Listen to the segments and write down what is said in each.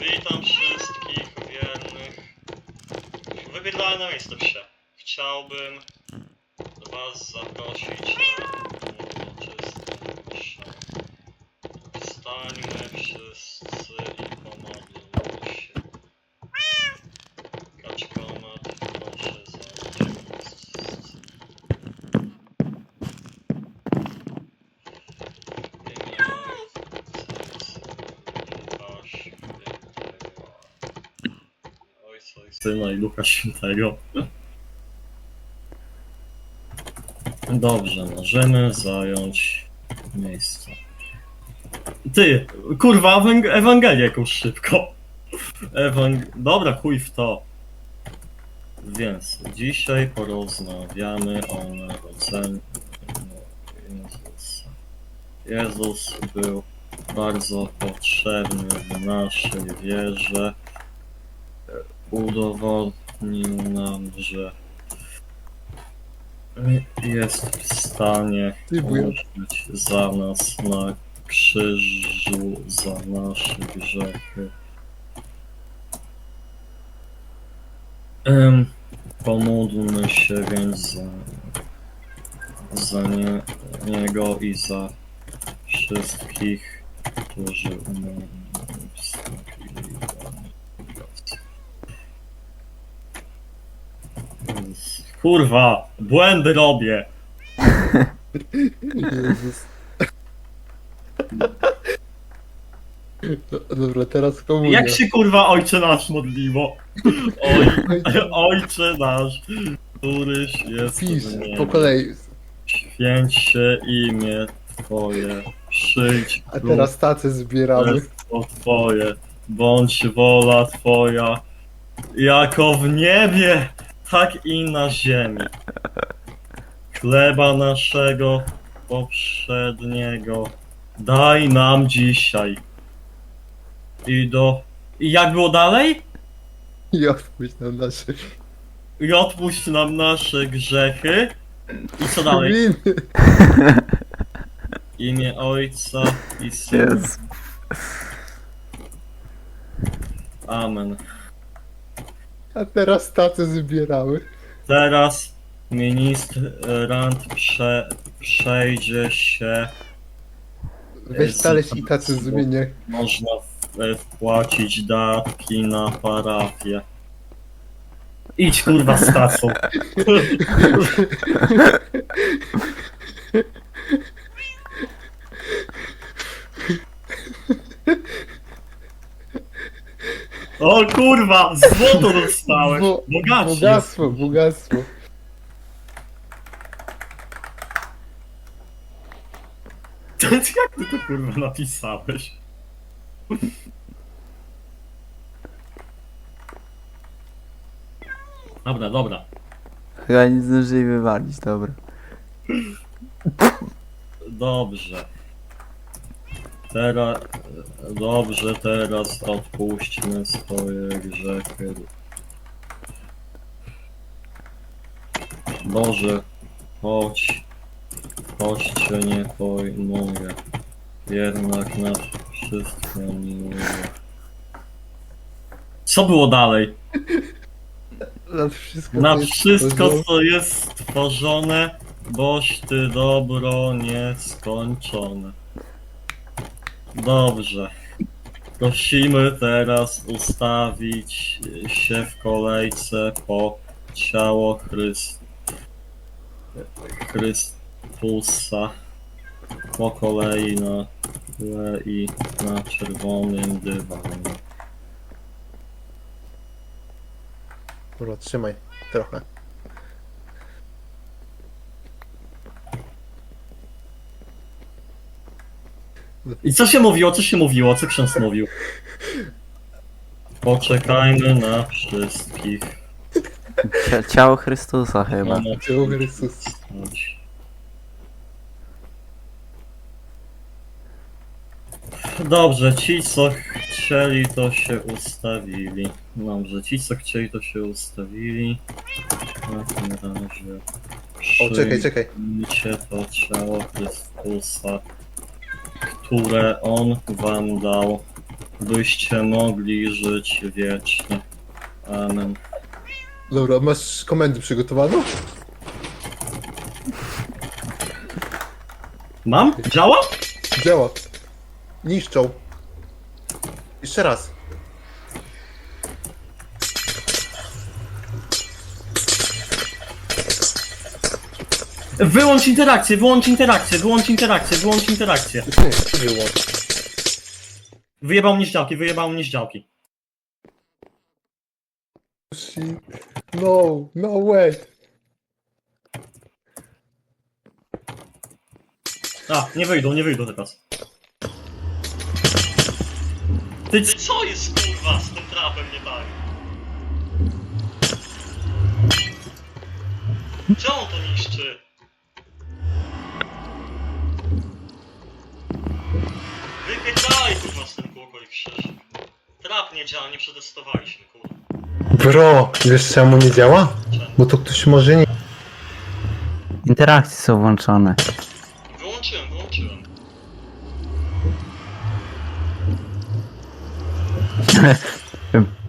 Witam wszystkich wiernych. Wybiegałem na miejsce psie. Chciałbym was zaprosić na uroczysty mszę. Wstańmy wszyscy i pomodlmy się. Kaczkomat, proszę zająć miejsce. Syna i Ducha Świętego. Dobrze, możemy zająć miejsce. Ty, kurwa, ewang- Ewangelię jakąś szybko. Ewang... Dobra, chuj w to. Więc dzisiaj porozmawiamy o narodzeniu Jezusa. Jezus był bardzo potrzebny w naszej wierze. Udowodnił nam, że jest w stanie umrzeć za nas na krzyżu za nasze grzechy. Em, pomódlmy się więc za, za nie, Niego i za wszystkich, którzy umarli i wstąpili do niebieska. Jezus. Kurwa, błędy robię. Jezus. Do- Dobra, teraz komunia. Jak się kurwa ojcze nasz modliło? Oj, ojcze nasz, któryś jest Pisz, w niebie. po kolei. Święć się imię Twoje, przyjdź A teraz tacy zbieramy. królestwo Twoje, bądź wola Twoja, jako w niebie, tak i na ziemi. Chleba naszego poprzedniego daj nam dzisiaj. I do... I jak było dalej? I odpuść nam nasze I odpuść nam nasze grzechy. I co dalej? winy. Imię Ojca i Syna. Jezu. Amen. A teraz tacy zbierały. Teraz ministrant prze, przejdzie się. Weź talerz i tacy zmienię. Można w, wpłacić datki na parafię. Idź kurwa z O kurwa, złoto dostałem. Bo- Bogaci. Bogactwo, bogactwo. Jak ty to kurwa napisałeś? Dobra, dobra. Chyba nie zdążyli wywalić, dobra. Dobrze. Teraz, dobrze, teraz odpuśćmy swoje grzechy. Boże, chodź, chodź Cię nie pojmuję, jednak nas wszystko miłuje. Co było dalej? Na wszystko. Na co jest wszystko, stworzone. co jest stworzone, boś Ty dobro nieskończone. Dobrze. Prosimy teraz ustawić się w kolejce po ciało Chryst... Chrystusa. Po kolei na i na czerwonym dywanie. Dobra, trzymaj. Trochę. I co się mówiło? Co się mówiło? Co ksiądz mówił? Poczekajmy na wszystkich. Cia ciało Chrystusa chyba. Ciało Chrystusa. Dobrze, ci co chcieli to się ustawili. Dobrze, ci co chcieli to się ustawili. Na tym razie. O, czekaj, czekaj. Przyjmijcie to ciało Chrystusa, które On wam dał byście mogli żyć wiecznie. Amen. Dobra, masz komendy przygotowaną? Mam? Działa? Działa. Niszczą. Jeszcze raz. Wyłącz interakcję, wyłącz interakcję, wyłącz interakcję, wyłącz interakcję. Wyjebał mnie z działki, wyjebał mnie z działki. Shit. No, no way. A, nie wyjdą, nie wyjdą teraz. Ty co jest kurwa z tym trapem nie tak? Czemu on to niszczy? Kółko i krzyż. Trap nie działa, nie przetestowaliśmy kurwa. Bro, wiesz czemu nie działa? Bo to ktoś może nie... Interakcje są włączone. Wyłączyłem, wyłączyłem.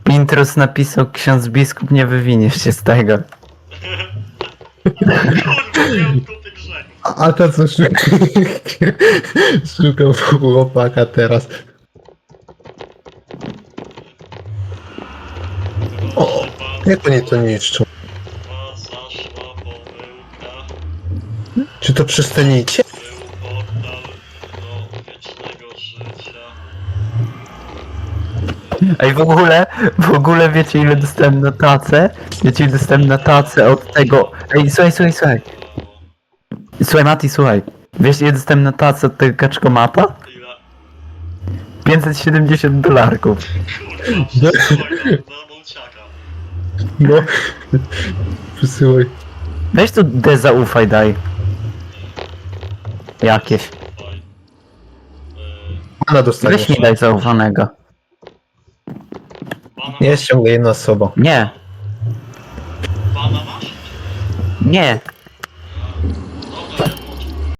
Pintrus napisał, ksiądz biskup, nie wywiniesz się z tego. Kurwa, nie mam kupy grzechu. A, a to co szukam... szukam chłopaka teraz. O, Jak oni to niszczą? Zaszła pomyłka, Czy to przestaniecie? był portal do wiecznego życia. Ej, w ogóle, w ogóle wiecie ile dostałem na tacę? Wiecie ile dostałem na tacę od tego... Ej, słuchaj, słuchaj, słuchaj. Słuchaj, Mati, słuchaj. Wiesz ile dostałem na tacę od tego kaczkomata? Ile? 570 dolarków. Kurwa. No. Przysyłaj. Weź tu D zaufaj daj. Jakieś. Ufaj. Pana dostaniesz. Weź mi daj zaufanego. Jest ciągle jedna osoba. Nie, nie.